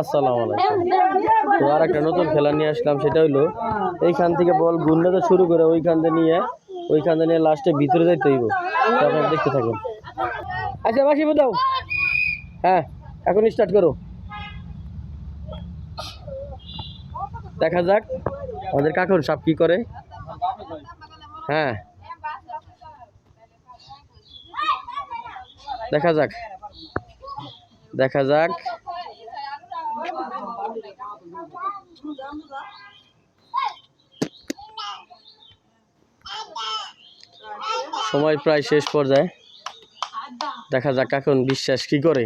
আসসালামু আলাইকুম। তো আর একটা নতুন খেলা নিয়ে আসলাম, সেটা হইল এইখান থেকে বল গুন্ডাতে শুরু করে, ওইখান থেকে নিয়ে, ওইখান থেকে নিয়ে লাস্টে ভিতরে যাইতে হইব। তো আপনারা দেখতে থাকুন। আচ্ছা মাসি দাও হ্যাঁ এখন স্টার্ট করো। দেখা যাক, আমাদের কাকুর সাপ কি করে। হ্যাঁ। দেখা যাক। দেখা যাক। সময় প্রায় শেষ পর্যায়ে। দেখা যাক এখন বিশ্বাস কি করে।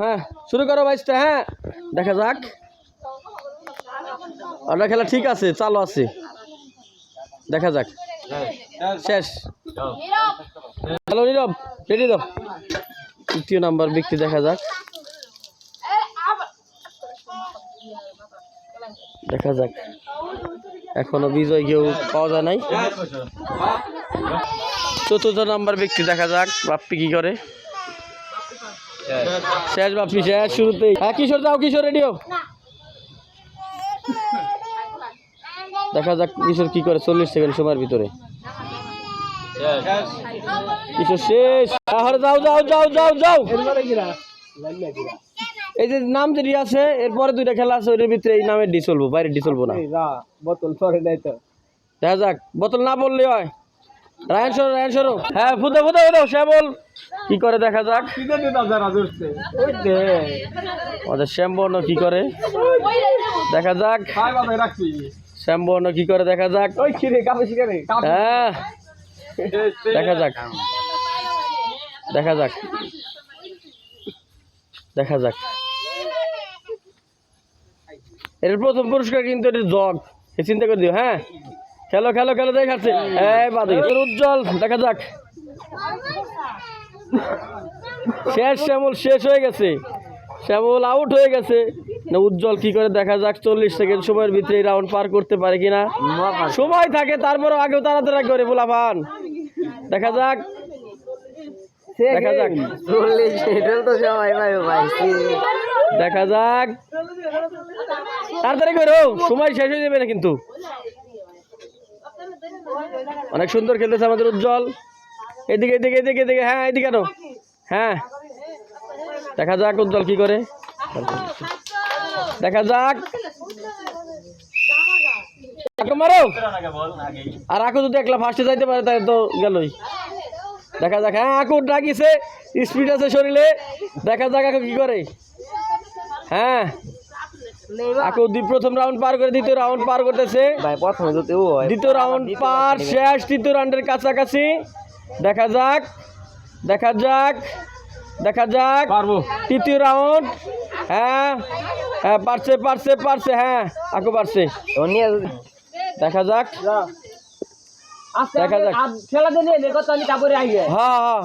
হ্যাঁ শুরু করো বাইশটা হ্যাঁ। দেখা যাক। আপনার খেলা ঠিক আছে, চালু আছে। দেখা যাক। শেষ। হ্যালো, নীরব, রেডি দাও তৃতীয় নাম্বার ব্যক্তি দেখা যাক। দেখা যাক। এখনও বিজয় কেউ পাওয়া যায় নাই। চতুর্থ নাম্বার ব্যক্তি দেখা যাক, বাপ্পি কি করে। শেষ বাপ্পি, শেষ শুরুতেই। হ্যাঁ কিশোর, যাও, কিশোর রেডিও দেখা যাক কিশোর কি করে চল্লিশ সেকেন্ড সময়ের ভিতরে। কিশোর শেষ। যাও যাও যাও যাও যাও। এই যে নাম যেটি আছে এরপরে দুইটা খেলা আছে ওইটার ভিতরে এই নামের ডি চলবো বাইরে ডি চলবো না। বোতল পরে নাই তো। দেখা যাক বোতল না বললে হয়। রায়ন সরো রায়ন সরো। হ্যাঁ ফুদে ফুদে ফুদে শ্যামল কি করে দেখা যাক? শ্যামবর্ণ কি করে? দেখা যাক। শ্যামবর্ণ কি করে দেখা যাক। হ্যাঁ। দেখা যাক। দেখা যাক। দেখা যাক। এর প্রথম পুরস্কার কিন্তু এটা জগ। এ চিন্তা করে দিও হ্যাঁ? খেলো খেলো খেলো দেখাচ্ছে। এই বাদে। উজ্জ্বল দেখা যাক। শেষ শ্যামল শেষ হয়ে গেছে। শ্যামল আউট হয়ে গেছে। না উজ্জ্বল কি করে দেখা যাক চল্লিশ সেকেন্ড সময়ের ভিতরে রাউন্ড পার করতে পারে কিনা। সময় থাকে তারপরও আগেও তাড়াতাড়ি করে বলা পান দেখা যাক। দেখা যাক। দেখা যাক। তাড়াতাড়ি করো, সময় শেষ হয়ে যাবে না কিন্তু। অনেক সুন্দর খেলতেছে আমাদের উজ্জ্বল। এদিকে এদিকে এদিকে এদিকে হ্যাঁ এদিকে কেন হ্যাঁ। দেখা যাক উজ্জ্বল কি করে। দেখা যাক। আর আকু যদি একলা ফার্স্টে যাইতে পারে, তাহলে তো গেলই। দেখা যাক হ্যাঁ আকু ডাকিছে। স্পিড আছে শরীরে। দেখা যাক আকু কি করে। হ্যাঁ। আকু দি প্রথম রাউন্ড পার করে দ্বিতীয় রাউন্ড পার করতেছে। ভাই প্রথমে যদি ও হয় দ্বিতীয় রাউন্ড পার শেষ তৃতীয় রাউন্ডের কাছাকাছি। দেখা যাক দেখা যাক দেখা যাক। পারব। তৃতীয় রাউন্ড হ্যাঁ হ্যাঁ পারছে পারছে পারছে হ্যাঁ আকু পারছে। দেখা যাক। দেখা যাক। খেলা দিয়ে নিয়ে আমি কাপড়ে আই গে হ্যাঁ হ্যাঁ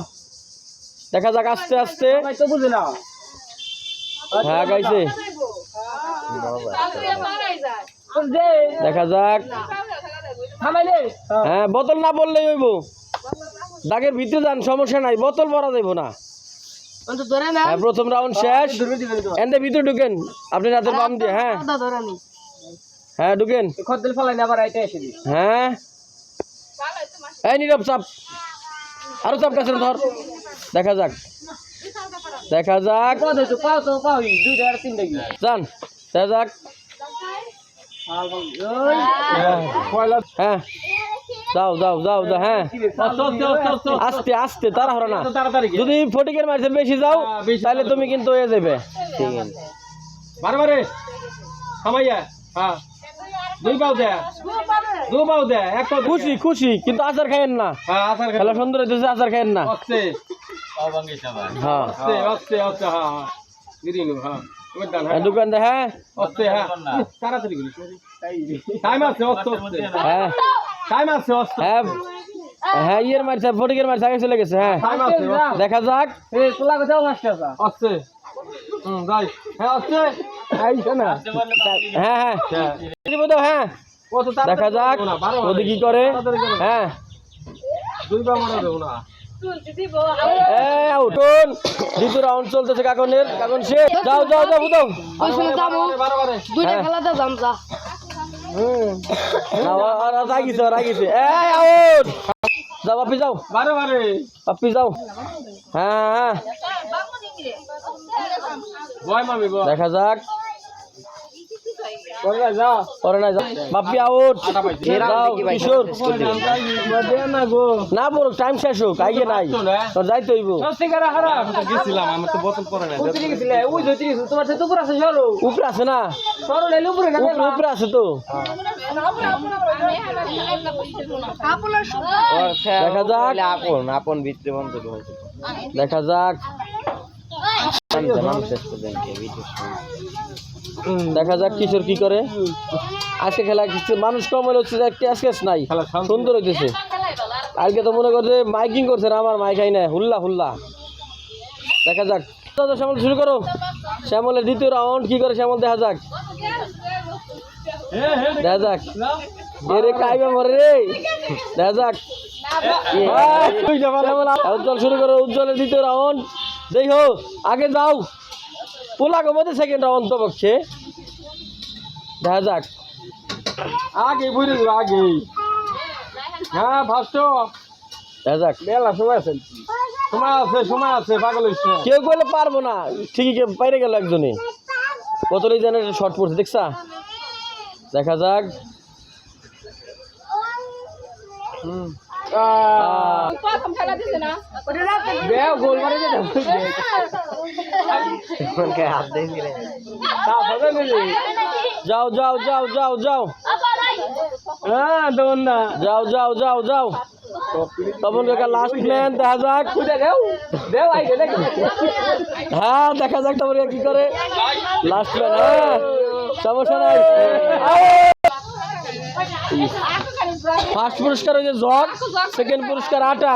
দেখা যাক আস্তে আস্তে। হ্যাঁ গাইছে। দেখা যাক। হ্যাঁ বোতল না বললেই হইব। দাগের ভিতরে যান সমস্যা নাই বোতল ভরা যাইব না। হ্যাঁ প্রথম রাউন্ড শেষ। এনদের ভিতরে ঢুকেন আপনি রাতের বাম দিয়ে হ্যাঁ। হ্যাঁ ঢুকেন। হ্যাঁ। এই নীরব চাপ আরও চাপ কাছে ধর। দেখা যাক। দেখা যাক। যান। যাক। হ্যাঁ। যাও যাও যাও যাও হ্যাঁ। আস্তে আস্তে হলো না। যদি ফটিকের মাঝে বেশি যাও হ্যাঁ, তাহলে তুমি কিন্তু হয়ে যাবে। বারে বারে। থামাইয়া। হ্যাঁ। দুই পাও দে দুই পাও দে এক পাও খুশি খুশি কিন্তু আচার খাইয়েন না। হ্যাঁ খেলা সুন্দর হইতেছে আচার খাইয়েন না। হ্যাঁ। হ্যাঁ হ্যাঁ। হ্যাঁ হ্যাঁ, দোকান দে হ্যাঁ। হ্যাঁ। তাড়াতাড়ি টাইম আছে হ্যাঁ। টাইম আছে হ্যাঁ হ্যাঁ ইয়ের মারছে ফটিকের মারছে আগে চলে গেছে হ্যাঁ। দেখা যাক। তোলা কোথাও আসছে আস্তে হ্যাঁ হ্যাঁ হ্যাঁ। হ্যাঁ। দেখা যাক। করব না, বারো ওদি বারে। কি করে। হ্যাঁ। দুইবার মারা দেবো না। উঠুন দ্বিতীয় রাউন্ড চলতেছে কাকনের। কাকন সে যাও যাও যাও বুঝাও। দুইটা হ্যাঁ। খেলাতে জামসা রাগিছে রাগিছে। এই আউট। যাও বাপি যাও। বারে বারে। বাপি যাও। হ্যাঁ। বয় মামি বয়। দেখা যাক। আউট কিশোর। না। টাইম শেষ হোক নাই। তো না। তোর যাইতে হইব। গেছিলাম, আমার তো বোতল পরে নাই। উপরে আছে না? উপরে উপরে আছে তো। দেখা যাক। আপন আপন ভিতরে বন্ধ হয়েছে দেখা যাক দেখা যাক কিশোর কি করে। আজকে খেলা মানুষ কম হলে হচ্ছে ক্যাশ ক্যাশ নাই। সুন্দর হইতেছে। আজকে তো মনে করছে মাইকিং করছে না আমার মাইক আই না। হুল্লা হুল্লা। দেখা যাক। দাদা শ্যামল শুরু করো। শ্যামলের দ্বিতীয় রাউন্ড কি করে শ্যামল? দেখা যাক। দেখা যাক। এ রে কাইবে মরে রে? দেখা যাক। শ্যামল, উজ্জ্বল শুরু করো উজ্জ্বলের দ্বিতীয় রাউন্ড দেখো আগে যাও। পোলাকে মধ্যে সেকেন্ড রাউন্ড তো পক্ষে। দেখা যাক। আগে বুঝে যাব, আগে। হ্যাঁ, ফার্স্ট। দেখা যাক। মেলা সময় আছে। সময় আছে, সময় আছে, পাগল কেউ করলে পারব না। ঠিকই কে বাইরে গেল একজনে কতটাই জানে শর্ট পড়ছে দেখছা? দেখা যাক। আহ, যাও যাও যাও যাও যাও হ্যাঁ, দেবন না। যাও যাও যাও যাও তপন কাকা লাস্ট ম্যান দেখা যাক। হ্যাঁ দেখা যাক তপন কাকা কি করে লাস্ট ম্যান হ্যাঁ সমস্যা নাই ফার্স্ট পুরস্কার হয়েছে জগ সেকেন্ড পুরস্কার আটা।